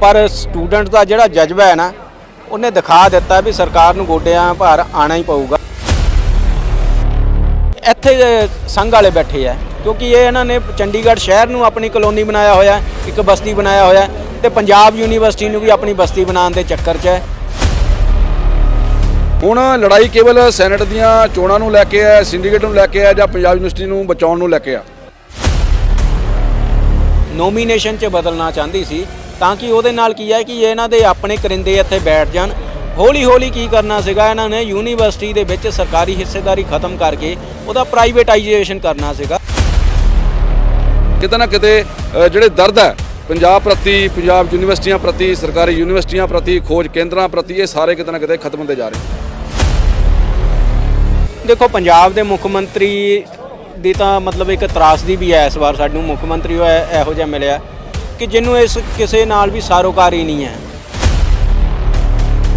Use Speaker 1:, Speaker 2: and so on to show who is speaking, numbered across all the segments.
Speaker 1: ਪਰ ਸਟੂਡੈਂਟ ਦਾ ਜਿਹੜਾ ਜਜ਼ਬਾ ਹੈ ਨਾ ਉਹਨੇ ਦਿਖਾ ਦਿੱਤਾ ਵੀ ਸਰਕਾਰ ਨੂੰ ਗੋਡਿਆਂ ਭਾਰ ਆਣਾ ਹੀ ਪਊਗਾ। ਇੱਥੇ ਸੰਘ ਵਾਲੇ ਬੈਠੇ ਆ ਕਿਉਂਕਿ ਇਹ ਇਹਨਾਂ ਨੇ ਚੰਡੀਗੜ੍ਹ ਸ਼ਹਿਰ ਨੂੰ ਆਪਣੀ ਕਲੋਨੀ ਬਣਾਇਆ ਹੋਇਆ ਇੱਕ ਬਸਤੀ ਬਣਾਇਆ ਹੋਇਆ ਤੇ ਪੰਜਾਬ ਯੂਨੀਵਰਸਿਟੀ ਨੂੰ ਵੀ ਆਪਣੀ ਬਸਤੀ ਬਣਾਉਣ ਦੇ ਚੱਕਰ 'ਚ ਹੈ।
Speaker 2: ਹੁਣ ਲੜਾਈ ਕੇਵਲ ਸੈਨੇਟ ਦੀਆਂ ਚੋਣਾਂ ਨੂੰ ਲੈ ਕੇ ਹੈ ਸਿੰਡੀਕੇਟ ਨੂੰ ਲੈ ਕੇ ਹੈ ਜਾਂ ਪੰਜਾਬ ਯੂਨੀਵਰਸਿਟੀ ਨੂੰ ਬਚਾਉਣ ਨੂੰ ਲੈ ਕੇ ਆ?
Speaker 1: ਨੋਮੀਨੇਸ਼ਨ 'ਚ ਬਦਲਣਾ ਚਾਹੁੰਦੀ ਸੀ ਤਾਂ ਕਿ ਉਹਦੇ ਨਾਲ ਕੀ ਹੈ ਕਿ ਇਹਨਾਂ ਦੇ ਆਪਣੇ ਕਰਿੰਦੇ ਇੱਥੇ ਬੈਠ ਜਾਣ। ਹੌਲੀ ਹੌਲੀ ਕੀ ਕਰਨਾ ਸੀਗਾ ਇਹਨਾਂ ਨੇ ਯੂਨੀਵਰਸਿਟੀ ਦੇ ਵਿੱਚ ਸਰਕਾਰੀ ਹਿੱਸੇਦਾਰੀ ਖਤਮ ਕਰਕੇ ਉਹਦਾ ਪ੍ਰਾਈਵੇਟਾਈਜੇਸ਼ਨ ਕਰਨਾ ਸੀਗਾ।
Speaker 2: ਕਿਤੇ ਨਾ ਕਿਤੇ ਜਿਹੜੇ ਦਰਦ ਹੈ ਪੰਜਾਬ ਪ੍ਰਤੀ ਪੰਜਾਬ ਯੂਨੀਵਰਸਿਟੀਆਂ ਪ੍ਰਤੀ ਸਰਕਾਰੀ ਯੂਨੀਵਰਸਿਟੀਆਂ ਪ੍ਰਤੀ ਖੋਜ ਕੇਂਦਰਾਂ ਪ੍ਰਤੀ ਇਹ ਸਾਰੇ ਕਿਤੇ ਨਾ ਕਿਤੇ ਖਤਮ ਹੁੰਦੇ ਜਾ ਰਹੇ
Speaker 1: ਦੇਖੋ ਪੰਜਾਬ ਦੇ ਮੁੱਖ ਮੰਤਰੀ ਦੀ ਤਾਂ ਮਤਲਬ ਇੱਕ ਤਰਾਸਦੀ ਵੀ ਹੈ ਇਸ ਵਾਰ ਸਾਨੂੰ ਮੁੱਖ ਮੰਤਰੀ ਇਹੋ ਜਿਹਾ ਮਿਲਿਆ। ਕਿ ਜਿਹਨੂੰ ਇਸ ਕਿਸੇ ਨਾਲ ਵੀ ਸਾਰੋਕਾਰੀ ਨਹੀਂ ਹੈ।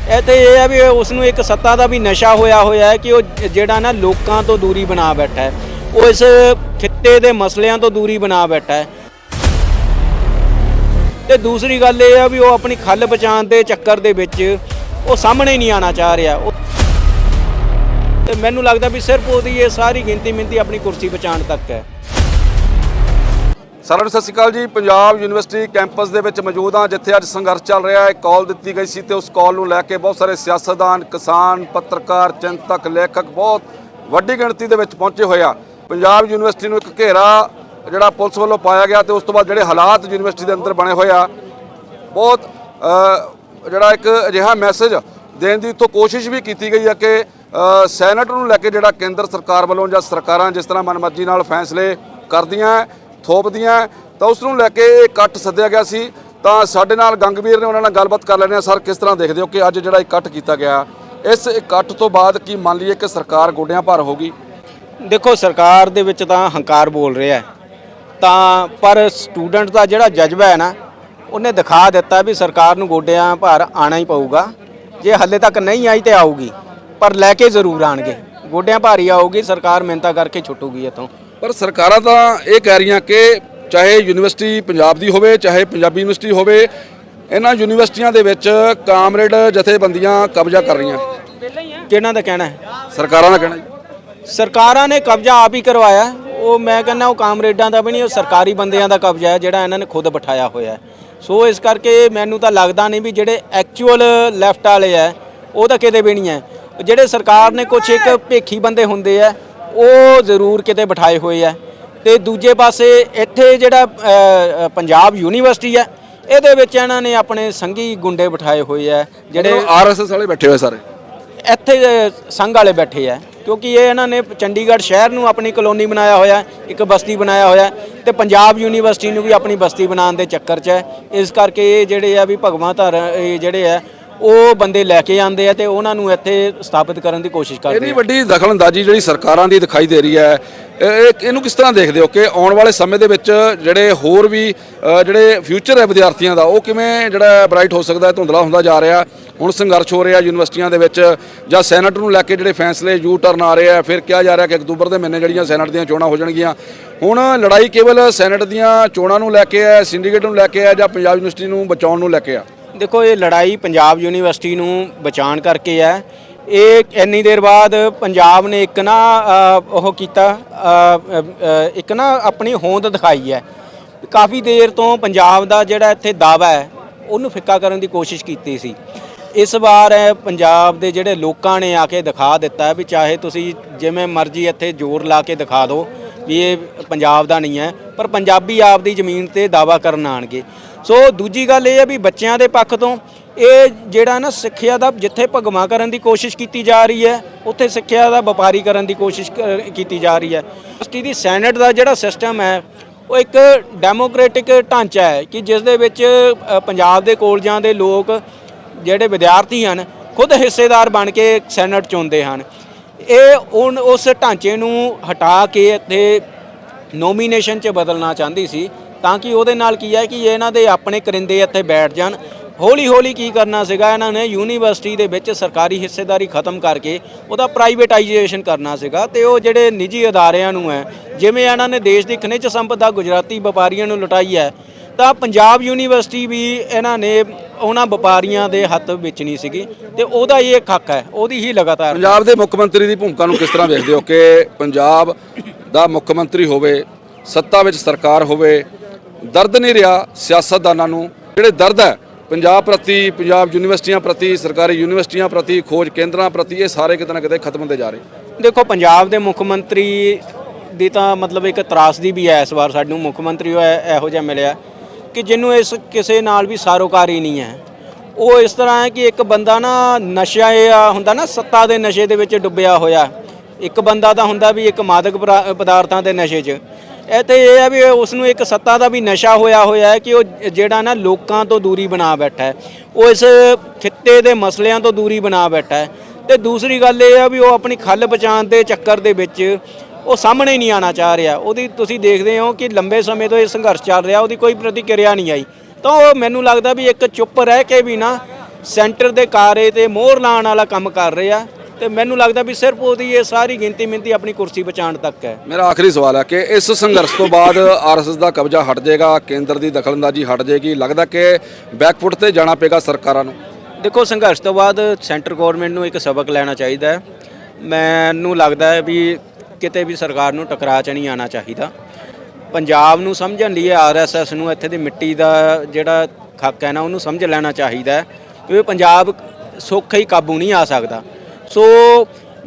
Speaker 1: ਇਹ ਤੇ ਇਹ ਹੈ ਵੀ ਉਸ ਨੂੰ ਇੱਕ ਸੱਤਾ ਦਾ ਵੀ ਨਸ਼ਾ ਹੋਇਆ ਹੋਇਆ ਹੈ ਕਿ ਉਹ ਜਿਹੜਾ ਨਾ ਲੋਕਾਂ ਤੋਂ ਦੂਰੀ ਬਣਾ ਬੈਠਾ ਹੈ, ਉਹ ਇਸ ਖਿੱਤੇ ਦੇ ਮਸਲਿਆਂ ਤੋਂ ਦੂਰੀ ਬਣਾ ਬੈਠਾ ਹੈ। ਤੇ ਦੂਸਰੀ ਗੱਲ ਇਹ ਆ ਵੀ ਉਹ ਆਪਣੀ ਖੱਲ ਬਚਾਉਣ ਦੇ ਚੱਕਰ ਦੇ ਵਿੱਚ ਉਹ ਸਾਹਮਣੇ ਨਹੀਂ ਆਣਾ ਚਾਹ ਰਿਹਾ। ਉਹ ਤੇ ਮੈਨੂੰ ਲੱਗਦਾ ਵੀ ਸਿਰਫ ਉਹਦੀ ਇਹ ਸਾਰੀ ਗਿਣਤੀ ਮਿੰਤੀ ਆਪਣੀ ਕੁਰਸੀ ਬਚਾਉਣ ਤੱਕ ਹੈ।
Speaker 2: ਸਾਰਿਆਂ ਨੂੰ ਸਤਿ ਸ਼੍ਰੀ ਅਕਾਲ ਜੀ। ਪੰਜਾਬ ਯੂਨੀਵਰਸਿਟੀ ਕੈਂਪਸ ਦੇ ਵਿੱਚ ਮੌਜੂਦ ਹਾਂ ਜਿੱਥੇ ਅੱਜ ਸੰਘਰਸ਼ ਚੱਲ ਰਿਹਾ ਹੈ। ਕਾਲ ਦਿੱਤੀ ਗਈ ਸੀ ਤੇ ਉਸ ਕਾਲ ਨੂੰ ਲੈ ਕੇ ਬਹੁਤ ਸਾਰੇ ਸਿਆਸਤਦਾਨ ਕਿਸਾਨ ਪੱਤਰਕਾਰ ਚਿੰਤਕ ਲੇਖਕ ਬਹੁਤ ਵੱਡੀ ਗਿਣਤੀ ਦੇ ਵਿੱਚ ਪਹੁੰਚੇ ਹੋਏ ਆ। ਪੰਜਾਬ ਯੂਨੀਵਰਸਿਟੀ ਨੂੰ ਇੱਕ ਘੇਰਾ ਜਿਹੜਾ ਪੁਲਿਸ ਵੱਲੋਂ ਪਾਇਆ ਗਿਆ ਤੇ ਉਸ ਤੋਂ ਬਾਅਦ ਜਿਹੜੇ ਹਾਲਾਤ ਯੂਨੀਵਰਸਿਟੀ ਦੇ ਅੰਦਰ ਬਣੇ ਹੋਏ ਆ ਬਹੁਤ ਜਿਹੜਾ ਇੱਕ ਅਜਿਹਾ ਮੈਸੇਜ ਦੇਣ ਦੀ ਤੋਂ ਕੋਸ਼ਿਸ਼ ਵੀ ਕੀਤੀ ਗਈ ਹੈ ਕਿ ਅ, ਸੈਨੇਟ ਨੂੰ ਲੈ ਕੇ ਜਿਹੜਾ ਕੇਂਦਰ ਸਰਕਾਰ ਵੱਲੋਂ ਜਾਂ ਸਰਕਾਰਾਂ ਜਿਸ ਤਰ੍ਹਾਂ ਮਨਮਰਜ਼ੀ ਨਾਲ ਫੈਸਲੇ ਕਰਦੀਆਂ ਥੋਪਦੀਆਂ ਤਾਂ ਉਸ ਨੂੰ ਲੈ ਕੇ ਇਹ ਇਕੱਠ ਸੱਦਿਆ ਗਿਆ ਸੀ। ਤਾਂ ਸਾਡੇ ਨਾਲ ਗੰਗਵੀਰ ਨੇ ਉਹਨਾਂ ਨਾਲ ਗੱਲਬਾਤ ਕਰ ਲੈਣੇ ਆ ਸਰ, ਕਿਸ ਤਰ੍ਹਾਂ ਦੇਖਦੇ ਹੋ ਕਿ ਅੱਜ ਜਿਹੜਾ ਇਕੱਠ ਕੀਤਾ ਗਿਆ, ਇਸ ਇਕੱਠ ਤੋਂ ਬਾਅਦ ਕੀ ਮੰਨ ਲਈਏ ਕਿ ਸਰਕਾਰ ਗੋਡਿਆਂ ਭਾਰ ਹੋਗੀ
Speaker 1: ਦੇਖੋ, ਸਰਕਾਰ ਦੇ ਵਿੱਚ ਤਾਂ ਹੰਕਾਰ ਬੋਲ ਰਿਹਾ ਹੈ। ਤਾਂ ਪਰ ਸਟੂਡੈਂਟ ਦਾ ਜਿਹੜਾ ਜਜ਼ਬਾ ਹੈ ਨਾ, ਉਹਨੇ ਦਿਖਾ ਦਿੱਤਾ ਵੀ ਸਰਕਾਰ ਨੂੰ ਗੋਡਿਆਂ ਭਾਰ ਆਣਾ ਹੀ ਪਊਗਾ। ਜੇ ਹੱਲੇ ਤੱਕ ਨਹੀਂ ਆਈ ਤੇ ਆਊਗੀ, ਪਰ ਲੈ ਕੇ ਜ਼ਰੂਰ ਆਣਗੇ ਗੋਡਿਆਂ ਭਾਰੀ ਆਊਗੀ, ਸਰਕਾਰ ਮਿਹਨਤਾਂ ਕਰਕੇ ਛੁੱਟੂਗੀ ਇੱਥੋਂ।
Speaker 2: ਪਰ ਸਰਕਾਰਾਂ ਤਾਂ ਇਹ ਕਹਿ ਰਹੀਆਂ ਕਿ ਚਾਹੇ ਯੂਨੀਵਰਸਿਟੀ ਪੰਜਾਬ ਦੀ ਹੋਵੇ ਚਾਹੇ ਪੰਜਾਬੀ ਯੂਨੀਵਰਸਿਟੀ ਹੋਵੇ ਇਹਨਾਂ ਯੂਨੀਵਰਸਿਟੀਆਂ ਦੇ ਵਿੱਚ ਕਾਮਰੇਡ ਜਥੇਬੰਦੀਆਂ ਕਬਜ਼ਾ ਕਰ ਰਹੀਆਂ।
Speaker 1: ਕਿਹਨਾਂ ਦਾ ਕਹਿਣਾ ਹੈ?
Speaker 2: ਸਰਕਾਰਾਂ ਦਾ ਕਹਿਣਾ ਜੀ।
Speaker 1: ਸਰਕਾਰਾਂ ਨੇ ਕਬਜ਼ਾ ਆਪ ਹੀ ਕਰਵਾਇਆ। ਉਹ ਮੈਂ ਕਹਿੰਦਾ ਉਹ ਕਾਮਰੇਡਾਂ ਦਾ ਵੀ ਨਹੀਂ ਉਹ ਸਰਕਾਰੀ ਬੰਦਿਆਂ ਦਾ ਕਬਜ਼ਾ ਹੈ ਜਿਹੜਾ ਇਹਨਾਂ ਨੇ ਖੁਦ ਬਿਠਾਇਆ ਹੋਇਆ ਸੋ ਇਸ ਕਰਕੇ ਮੈਨੂੰ ਤਾਂ ਲੱਗਦਾ ਨਹੀਂ ਵੀ ਜਿਹੜੇ ਐਕਚੁਅਲ ਲੈਫਟ ਵਾਲੇ ਆ ਉਹ ਤਾਂ ਕਿਤੇ ਵੀ ਨਹੀਂ ਹੈ। ਜਿਹੜੇ ਸਰਕਾਰ ਨੇ ਕੁਝ ਇੱਕ ਭੇਖੀ ਬੰਦੇ ਹੁੰਦੇ ਆ ਉਹ ਜ਼ਰੂਰ ਕਿਤੇ ਬਿਠਾਏ ਹੋਏ ਆ। ਤੇ ਦੂਜੇ ਪਾਸੇ ਇੱਥੇ ਜਿਹੜਾ ਪੰਜਾਬ ਯੂਨੀਵਰਸਿਟੀ ਹੈ ਇਹਦੇ ਵਿੱਚ ਇਹਨਾਂ ਨੇ ਆਪਣੇ ਸੰਗੀ ਗੁੰਡੇ ਬਿਠਾਏ ਹੋਏ ਆ ਜਿਹੜੇ
Speaker 2: ਜਿਹੜੇ ਆਰਐਸਐਸ ਵਾਲੇ ਬੈਠੇ ਹੋਏ ਸਾਰੇ?
Speaker 1: ਇੱਥੇ ਸੰਘ ਵਾਲੇ ਬੈਠੇ ਆ ਕਿਉਂਕਿ ਇਹ ਇਹਨਾਂ ਨੇ ਚੰਡੀਗੜ੍ਹ ਸ਼ਹਿਰ ਨੂੰ ਆਪਣੀ ਕਲੋਨੀ ਬਣਾਇਆ ਹੋਇਆ ਇੱਕ ਬਸਤੀ ਬਣਾਇਆ ਹੋਇਆ ਤੇ ਪੰਜਾਬ ਯੂਨੀਵਰਸਿਟੀ ਨੂੰ ਵੀ ਆਪਣੀ ਬਸਤੀ ਬਣਾਉਣ ਦੇ ਚੱਕਰ 'ਚ ਹੈ ਇਸ ਕਰਕੇ ਇਹ ਜਿਹੜੇ ਆ ਵੀ ਭਗਵਾਂ ਧਰ ਇਹ ਜਿਹੜੇ ਆ ਉਹ ਬੰਦੇ ਲੈ ਕੇ ਆਉਂਦੇ ਆ ਤੇ ਉਹਨਾਂ ਨੂੰ ਇੱਥੇ ਸਥਾਪਿਤ ਕਰਨ ਦੀ ਕੋਸ਼ਿਸ਼ ਕਰਦੇ ਆ।
Speaker 2: ਵੱਡੀ ਦਖਲਅੰਦਾਜ਼ੀ ਜਿਹੜੀ ਸਰਕਾਰਾਂ ਦੀ ਦਿਖਾਈ ਦੇ ਰਹੀ ਹੈ ਇਹ- ਇਹ- ਇਹਨੂੰ ਕਿਸ ਤਰ੍ਹਾਂ ਦੇਖਦੇ ਹੋ ਕਿ ਆਉਣ ਵਾਲੇ ਸਮੇਂ ਦੇ ਵਿੱਚ ਜਿਹੜੇ ਹੋਰ ਵੀ ਜਿਹੜੇ ਫਿਊਚਰ ਹੈ ਵਿਦਿਆਰਥੀਆਂ ਦਾ ਉਹ ਕਿਵੇਂ ਜਿਹੜਾ ਬ੍ਰਾਈਟ ਹੋ ਸਕਦਾ ਹੈ ਧੁੰਦਲਾ ਹੁੰਦਾ ਜਾ ਰਿਹਾ ਹੁਣ ਸੰਘਰਸ਼ ਹੋ ਰਿਹਾ ਯੂਨੀਵਰਸਿਟੀਆਂ ਦੇ ਵਿੱਚ ਜਾਂ ਸੈਨੇਟ ਨੂੰ ਲੈ ਕੇ ਜਿਹੜੇ ਫੈਸਲੇ ਯੂ ਟਰਨ ਆ ਰਹੇ ਆ ਫਿਰ ਕਿਹਾ ਜਾ ਰਿਹਾ ਕਿ ਅਕਤੂਬਰ ਦੇ ਮਹੀਨੇ ਜਿਹੜੀਆਂ ਸੈਨੇਟ ਦੀਆਂ ਚੋਣਾਂ ਹੋ ਜਾਣਗੀਆਂ। ਹੁਣ ਲੜਾਈ ਕੇਵਲ ਸੈਨੇਟ ਦੀਆਂ ਚੋਣਾਂ ਨੂੰ ਲੈ ਕੇ ਹੈ ਸਿੰਡੀਕੇਟ ਨੂੰ ਲੈ ਕੇ ਹੈ ਜਾਂ ਪੰਜਾਬ ਯੂਨੀਵਰਸਿਟੀ ਨੂੰ ਬਚਾਉਣ ਨੂੰ ਲੈ ਕੇ ਆ
Speaker 1: ਦੇਖੋ ਇਹ ਲੜਾਈ ਪੰਜਾਬ ਯੂਨੀਵਰਸਿਟੀ ਨੂੰ ਬਚਾਉਣ ਕਰਕੇ ਹੈ। ਇਹ ਇੰਨੀ ਦੇਰ ਬਾਅਦ ਪੰਜਾਬ ਨੇ ਇੱਕ ਨਾ ਅ, ਉਹ ਕੀਤਾ ਅ, ਅ, ਇੱਕ ਨਾ ਆਪਣੀ ਹੋਂਦ ਦਿਖਾਈ ਹੈ। ਕਾਫੀ ਦੇਰ ਤੋਂ ਪੰਜਾਬ ਦਾ ਜਿਹੜਾ ਇੱਥੇ ਦਾਵਾ ਹੈ ਉਹਨੂੰ ਫਿੱਕਾ ਕਰਨ ਦੀ ਕੋਸ਼ਿਸ਼ ਕੀਤੀ ਸੀ। ਇਸ ਵਾਰ ਇਹ ਪੰਜਾਬ ਦੇ ਜਿਹੜੇ ਲੋਕਾਂ ਨੇ ਆ ਕੇ ਦਿਖਾ ਦਿੱਤਾ ਹੈ ਵੀ ਚਾਹੇ ਤੁਸੀਂ ਜਿਵੇਂ ਮਰਜ਼ੀ ਇੱਥੇ ਜ਼ੋਰ ਲਾ ਕੇ ਦਿਖਾ ਦਿਓ ਵੀ ਇਹ ਪੰਜਾਬ ਦਾ ਨਹੀਂ ਹੈ ਪਰ ਪੰਜਾਬੀ ਆਪਦੀ ਜ਼ਮੀਨ ਤੇ ਦਾਵਾ ਕਰਨ ਆਣਗੇ ਸੋ ਦੂਜੀ ਗੱਲ ਇਹ ਹੈ ਵੀ ਬੱਚਿਆਂ ਦੇ ਪੱਖ ਤੋਂ ਇਹ ਜਿਹੜਾ ਨਾ ਸਿੱਖਿਆ ਦਾ ਜਿੱਥੇ ਭਗਵਾ ਕਰਨ ਦੀ ਕੋਸ਼ਿਸ਼ ਕੀਤੀ ਜਾ ਰਹੀ ਹੈ, ਉੱਥੇ ਸਿੱਖਿਆ ਦਾ ਵਪਾਰੀ ਕਰਨ ਦੀ ਕੋਸ਼ਿਸ਼ ਕੀਤੀ ਜਾ ਰਹੀ ਹੈ। ਯੂਨੀਵਰਸਿਟੀ ਦੀ ਸੈਨੇਟ ਦਾ ਜਿਹੜਾ ਸਿਸਟਮ ਹੈ, ਉਹ ਇੱਕ ਡੈਮੋਕ੍ਰੈਟਿਕ ਢਾਂਚਾ ਹੈ ਕਿ ਜਿਸ ਦੇ ਵਿੱਚ ਪੰਜਾਬ ਦੇ ਕੋਲਜਾਂ ਦੇ ਲੋਕ ਜਿਹੜੇ ਵਿਦਿਆਰਥੀ ਹਨ, ਖੁਦ ਹਿੱਸੇਦਾਰ ਬਣ ਕੇ ਸੈਨੇਟ ਚੁਣਦੇ ਹਨ। ਇਹ ਹੁਣ ਉਸ ਢਾਂਚੇ ਨੂੰ ਹਟਾ ਕੇ ਇੱਥੇ ਨੋਮੀਨੇਸ਼ਨ 'ਚ ਬਦਲਣਾ ਚਾਹੁੰਦੀ ਸੀ। ਤਾਂ ਕਿ ਉਹਦੇ ਨਾਲ ਕੀ ਹੈ ਕਿ ਇਹਨਾਂ ਦੇ ਆਪਣੇ ਕਰਿੰਦੇ ਇੱਥੇ ਬੈਠ ਜਾਣ। ਹੌਲੀ ਹੌਲੀ ਕੀ ਕਰਨਾ ਸੀਗਾ, ਇਹਨਾਂ ਨੇ ਯੂਨੀਵਰਸਿਟੀ ਦੇ ਵਿੱਚ ਸਰਕਾਰੀ ਹਿੱਸੇਦਾਰੀ ਖਤਮ ਕਰਕੇ ਉਹਦਾ ਪ੍ਰਾਈਵੇਟਾਈਜੇਸ਼ਨ ਕਰਨਾ ਸੀਗਾ ਤੇ ਉਹ ਜਿਹੜੇ ਨਿੱਜੀ ਅਦਾਰਿਆਂ ਨੂੰ ਹੈ, ਜਿਵੇਂ ਇਹਨਾਂ ਨੇ ਦੇਸ਼ ਦੀ ਖਣਿਜ ਸੰਪਦਾ, ਗੁਜਰਾਤੀ ਵਪਾਰੀਆਂ ਨੂੰ ਲੁਟਾਈ ਹੈ, ਤਾਂ ਪੰਜਾਬ ਯੂਨੀਵਰਸਿਟੀ ਵੀ ਇਹਨਾਂ ਨੇ ਉਹਨਾਂ ਵਪਾਰੀਆਂ ਦੇ ਹੱਥ ਵੇਚਣੀ ਸੀਗੀ ਤੇ ਉਹਦਾ ਇਹ ਇੱਕ ਹੱਕ ਹੈ, ਉਹਦੀ ਹੀ ਲਗਾਤਾਰ
Speaker 2: ਪੰਜਾਬ ਦੇ ਮੁੱਖ ਮੰਤਰੀ ਦੀ ਭੂਮਿਕਾ ਨੂੰ ਕਿਸ ਤਰ੍ਹਾਂ ਵੇਖਦੇ ਹੋ ਕਿ ਪੰਜਾਬ ਦਾ ਮੁੱਖ ਮੰਤਰੀ ਹੋਵੇ, ਸੱਤਾ ਵਿੱਚ ਸਰਕਾਰ ਹੋਵੇ ਦਰਦ ਨਹੀਂ ਰਿਹਾ ਸਿਆਸਤਦਾਨਾਂ ਨੂੰ। ਜਿਹੜੇ ਦਰਦ ਹੈ, ਪੰਜਾਬ ਪ੍ਰਤੀ, ਪੰਜਾਬ ਯੂਨੀਵਰਸਿਟੀਆਂ ਪ੍ਰਤੀ, ਸਰਕਾਰੀ ਯੂਨੀਵਰਸਿਟੀਆਂ ਪ੍ਰਤੀ, ਖੋਜ ਕੇਂਦਰਾਂ ਪ੍ਰਤੀ, ਇਹ ਸਾਰੇ ਕਿਤੇ ਨਾ ਕਿਤੇ ਖਤਮ ਹੁੰਦੇ ਜਾ ਰਹੇ।
Speaker 1: ਦੇਖੋ, ਪੰਜਾਬ ਦੇ ਮੁੱਖ ਮੰਤਰੀ ਦੀ ਤਾਂ ਮਤਲਬ ਇੱਕ ਤਰਾਸਦੀ ਵੀ ਹੈ ਇਸ ਵਾਰ ਸਾਨੂੰ ਮੁੱਖ ਮੰਤਰੀ ਇਹੋ ਜਿਹਾ ਮਿਲਿਆ ਕਿ ਜਿਹਨੂੰ ਇਸ ਕਿਸੇ ਨਾਲ ਵੀ ਸਾਰੋਕਾਰੀ ਨਹੀਂ ਹੈ। ਉਹ ਇਸ ਤਰ੍ਹਾਂ ਹੈ ਕਿ ਇੱਕ ਬੰਦਾ ਨਾ ਨਸ਼ਾ ਹੁੰਦਾ ਨਾ, ਸੱਤਾ ਦੇ ਨਸ਼ੇ ਦੇ ਵਿੱਚ ਡੁੱਬਿਆ ਹੋਇਆ। ਇੱਕ ਬੰਦਾ ਤਾਂ ਹੁੰਦਾ ਵੀ ਇੱਕ ਮਾਦਕ ਪਦਾਰਥਾਂ ਦੇ ਨਸ਼ੇ 'ਚ। ਇਹ ਤੇ ਇਹ ਹੈ ਵੀ ਉਸ ਨੂੰ ਇੱਕ ਸੱਤਾ ਦਾ ਵੀ ਨਸ਼ਾ ਹੋਇਆ ਹੋਇਆ ਹੈ ਕਿ ਉਹ ਜਿਹੜਾ ਨਾ ਲੋਕਾਂ ਤੋਂ ਦੂਰੀ ਬਣਾ ਬੈਠਾ ਹੈ, ਉਹ ਇਸ ਖਿੱਤੇ ਦੇ ਮਸਲਿਆਂ ਤੋਂ ਦੂਰੀ ਬਣਾ ਬੈਠਾ ਹੈ। ਤੇ ਦੂਸਰੀ ਗੱਲ ਇਹ ਆ ਵੀ ਉਹ ਆਪਣੀ ਖੱਲ ਬਚਾਉਣ ਦੇ ਚੱਕਰ ਦੇ ਵਿੱਚ ਉਹ ਸਾਹਮਣੇ ਨਹੀਂ ਆਣਾ ਚਾਹ ਰਿਹਾ। ਉਹਦੀ ਤੁਸੀਂ ਦੇਖਦੇ ਹੋ ਕਿ ਲੰਬੇ ਸਮੇਂ ਤੋਂ ਇਹ ਸੰਘਰਸ਼ ਚੱਲ ਰਿਹਾ, ਉਹਦੀ ਕੋਈ ਪ੍ਰਤੀਕਿਰਿਆ ਨਹੀਂ ਆਈ। ਤਾਂ ਉਹ ਮੈਨੂੰ ਲੱਗਦਾ ਵੀ ਇੱਕ ਚੁੱਪ ਰਹਿ ਕੇ ਵੀ ਨਾ ਸੈਂਟਰ ਦੇ ਕਾਰੇ ਤੇ ਮੋਹਰ ਲਾਉਣ ਵਾਲਾ ਕੰਮ ਕਰ ਰਿਹਾ। ਤੇ ਮੈਨੂੰ ਲੱਗਦਾ ਵੀ ਸਿਰਫ ਉਹਦੀ ਇਹ ਸਾਰੀ ਗਿਣਤੀ ਮਿੰਤੀ ਆਪਣੀ ਕੁਰਸੀ ਬਚਾਉਣ ਤੱਕ ਹੈ।
Speaker 2: ਮੇਰਾ ਆਖਰੀ ਸਵਾਲ ਹੈ ਕਿ ਇਸ ਸੰਘਰਸ਼ ਤੋਂ ਬਾਅਦ ਆਰਐਸਐਸ ਦਾ ਕਬਜ਼ਾ ਹਟ ਜਾਏਗਾ ਕੇਂਦਰ ਦੀ ਦਖਲਅੰਦਾਜ਼ੀ ਹਟ ਜਾਏਗੀ ਲੱਗਦਾ ਕਿ ਬੈਕਫੁੱਟ ਤੇ ਜਾਣਾ ਪਏਗਾ ਸਰਕਾਰਾਂ ਨੂੰ?
Speaker 1: ਦੇਖੋ ਸੰਘਰਸ਼ ਤੋਂ ਬਾਅਦ ਸੈਂਟਰ ਗਵਰਨਮੈਂਟ ਨੂੰ ਇੱਕ ਸਬਕ ਲੈਣਾ ਚਾਹੀਦਾ ਹੈ। ਮੈਨੂੰ ਲੱਗਦਾ ਹੈ ਵੀ ਕਿਤੇ ਵੀ ਸਰਕਾਰ ਨੂੰ ਟਕਰਾਅ ਚ ਨਹੀਂ ਆਣਾ ਚਾਹੀਦਾ। ਪੰਜਾਬ ਨੂੰ ਸਮਝਣ ਲਈ ਆਰਐਸਐਸ ਨੂੰ ਇੱਥੇ ਦੀ ਮਿੱਟੀ ਦਾ ਜਿਹੜਾ ਹੱਕ ਹੈ ਨਾ ਉਹਨੂੰ ਸਮਝ ਲੈਣਾ ਚਾਹੀਦਾ ਹੈ। ਕਿ ਪੰਜਾਬ ਸੌਖਾ ਹੀ ਕਾਬੂ ਨਹੀਂ ਆ ਸਕਦਾ। ਸੋ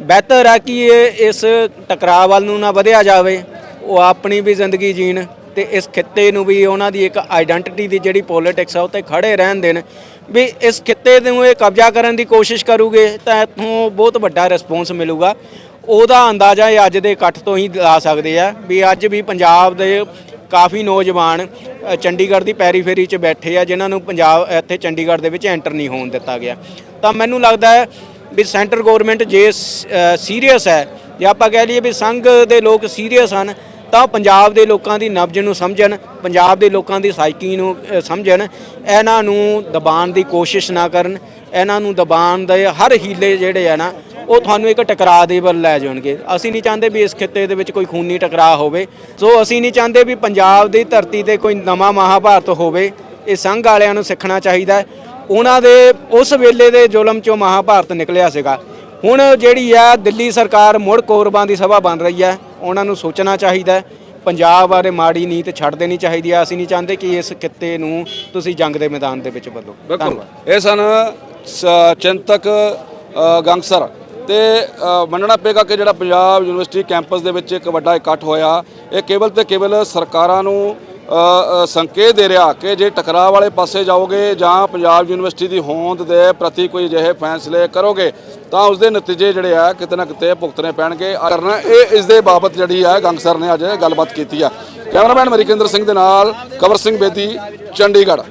Speaker 1: ਬਿਹਤਰ ਹੈ ਕਿ ਇਹ ਇਸ ਟਕਰਾਅ ਵੱਲ ਨੂੰ ਨਾ ਵਧਿਆ ਜਾਵੇ, ਉਹ ਆਪਣੀ ਵੀ ਜ਼ਿੰਦਗੀ ਜੀਣ ਤੇ ਇਸ ਖਿੱਤੇ ਨੂੰ ਵੀ ਉਹਨਾਂ ਦੀ ਇੱਕ ਆਇਡੈਂਟੀਟੀ ਦੀ ਜਿਹੜੀ ਪੋਲਿਟਿਕਸ ਆ ਉਹ ਤੇ ਖੜੇ ਰਹਿਣ ਦੇਣ ਵੀ ਇਸ ਖਿੱਤੇ ਨੂੰ ਇਹ ਕਬਜ਼ਾ ਕਰਨ ਦੀ ਕੋਸ਼ਿਸ਼ ਕਰੂਗੇ ਤਾਂ ਇੱਥੋਂ ਬਹੁਤ ਵੱਡਾ ਰਿਸਪੌਂਸ ਮਿਲੂਗਾ। ਉਹਦਾ ਅੰਦਾਜ਼ਾ ਇਹ ਅੱਜ ਦੇ ਇਕੱਠ ਤੋਂ ਹੀ ਲਾ ਸਕਦੇ ਆ ਵੀ ਅੱਜ ਵੀ ਪੰਜਾਬ ਦੇ ਕਾਫੀ ਨੌਜਵਾਨ ਚੰਡੀਗੜ੍ਹ ਦੀ ਪੈਰੀਫੇਰੀ 'ਚ ਬੈਠੇ ਆ, ਜਿਨ੍ਹਾਂ ਨੂੰ ਪੰਜਾਬ, ਇੱਥੇ ਚੰਡੀਗੜ੍ਹ ਦੇ ਵਿੱਚ ਐਂਟਰ ਨਹੀਂ ਹੋਣ ਦਿੱਤਾ ਗਿਆ। ਤਾਂ ਮੈਨੂੰ ਲੱਗਦਾ ਹੈ ਵੀ ਸੈਂਟਰ ਗਵਰਨਮੈਂਟ ਜੇ ਸੀਰੀਅਸ ਹੈ, ਜੇ ਆਪਾਂ ਕਹਿ ਲਈਏ ਵੀ ਸੰਘ ਦੇ ਲੋਕ ਸੀਰੀਅਸ ਹਨ, ਤਾਂ ਪੰਜਾਬ ਦੇ ਲੋਕਾਂ ਦੀ ਨਬਜ ਨੂੰ ਸਮਝਣ, ਪੰਜਾਬ ਦੇ ਲੋਕਾਂ ਦੀ ਸਾਇਕੀ ਨੂੰ ਸਮਝਣ, ਇਹਨਾਂ ਨੂੰ ਦਬਾਉਣ ਦੀ ਕੋਸ਼ਿਸ਼ ਨਾ ਕਰਨ, ਇਹਨਾਂ ਨੂੰ ਦਬਾਉਣ ਦੇ ਹਰ ਹੀਲੇ ਜਿਹੜੇ ਆ ਨਾ, ਉਹ ਤੁਹਾਨੂੰ ਇੱਕ ਟਕਰਾਅ ਦੇ ਵੱਲ ਲੈ ਜਾਣਗੇ। ਅਸੀਂ ਨਹੀਂ ਚਾਹੁੰਦੇ ਵੀ ਇਸ ਖਿੱਤੇ ਦੇ ਵਿੱਚ ਕੋਈ ਖੂਨੀ ਟਕਰਾਅ ਹੋਵੇ। ਸੋ ਅਸੀਂ ਨਹੀਂ ਚਾਹੁੰਦੇ ਵੀ ਪੰਜਾਬ ਦੀ ਧਰਤੀ ਤੇ ਕੋਈ ਨਵਾਂ ਮਹਾਭਾਰਤ ਹੋਵੇ, ਇਹ ਸੰਘ ਵਾਲਿਆਂ ਨੂੰ ਸਿੱਖਣਾ ਚਾਹੀਦਾ ਉਹਨਾਂ ਦੇ ਉਸ ਵੇਲੇ ਦੇ ਜ਼ੁਲਮ ਚੋਂ ਮਹਾਭਾਰਤ ਨਿਕਲਿਆ ਸੀਗਾ। ਹੁਣ ਜਿਹੜੀ ਆ ਦਿੱਲੀ ਸਰਕਾਰ ਮੁੜ ਕੋਰਬਾਂ ਦੀ ਸਭਾ ਬਣ ਰਹੀ ਹੈ ਉਹਨਾਂ ਨੂੰ ਸੋਚਣਾ ਚਾਹੀਦਾ ਹੈ। ਪੰਜਾਬ ਬਾਰੇ ਮਾੜੀ ਨੀਤ ਛੱਡ ਦੇਣੀ ਚਾਹੀਦੀ ਹੈ ਅਸੀਂ ਨਹੀਂ ਚਾਹੁੰਦੇ ਕਿ ਇਸ ਕਿੱਤੇ ਨੂੰ ਤੁਸੀਂ ਜੰਗ ਦੇ ਮੈਦਾਨ ਦੇ ਵਿੱਚ ਬਦਲੋ।
Speaker 2: ਬਿਲਕੁਲ। ਇਹ ਸਨ ਚਿੰਤਕ ਗੰਗਸਰ ਤੇ ਮੰਨਣਾ ਪਏਗਾ ਕਿ ਜਿਹੜਾ ਪੰਜਾਬ ਯੂਨੀਵਰਸਿਟੀ ਕੈਂਪਸ ਦੇ ਵਿੱਚ ਇੱਕ ਵੱਡਾ ਇਕੱਠ ਹੋਇਆ ਇਹ ਕੇਵਲ ਤੇ ਕੇਵਲ ਸਰਕਾਰਾਂ ਨੂੰ ਸੰਕੇਤ ਦੇ ਰਿਹਾ ਕਿ ਜੇ ਟਕਰਾਅ ਵਾਲੇ ਪਾਸੇ ਜਾਓਗੇ ਜਾਂ ਪੰਜਾਬ ਯੂਨੀਵਰਸਿਟੀ ਦੀ ਹੋਂਦ ਦੇ ਪ੍ਰਤੀ ਕੋਈ ਅਜਿਹੇ ਫੈਸਲੇ ਕਰੋਗੇ, ਤਾਂ ਉਸ ਦੇ ਨਤੀਜੇ ਜਿਹੜੇ ਆ ਕਿਤੇ ਨਾ ਕਿਤੇ ਭੁਗਤਣੇ ਪੈਣਗੇ। ਕਰਨਾ, ਇਹ ਇਸ ਦੇ ਬਾਬਤ ਜਿਹੜੀ ਆ ਗੰਗਸਰ ਨੇ ਅੱਜ ਗੱਲਬਾਤ ਕੀਤੀ ਆ। ਕੈਮਰਾਮੈਨ ਮਰੀਕਿੰਦਰ ਸਿੰਘ ਦੇ ਨਾਲ ਕਵਰ ਸਿੰਘ ਬੇਦੀ, ਚੰਡੀਗੜ੍ਹ।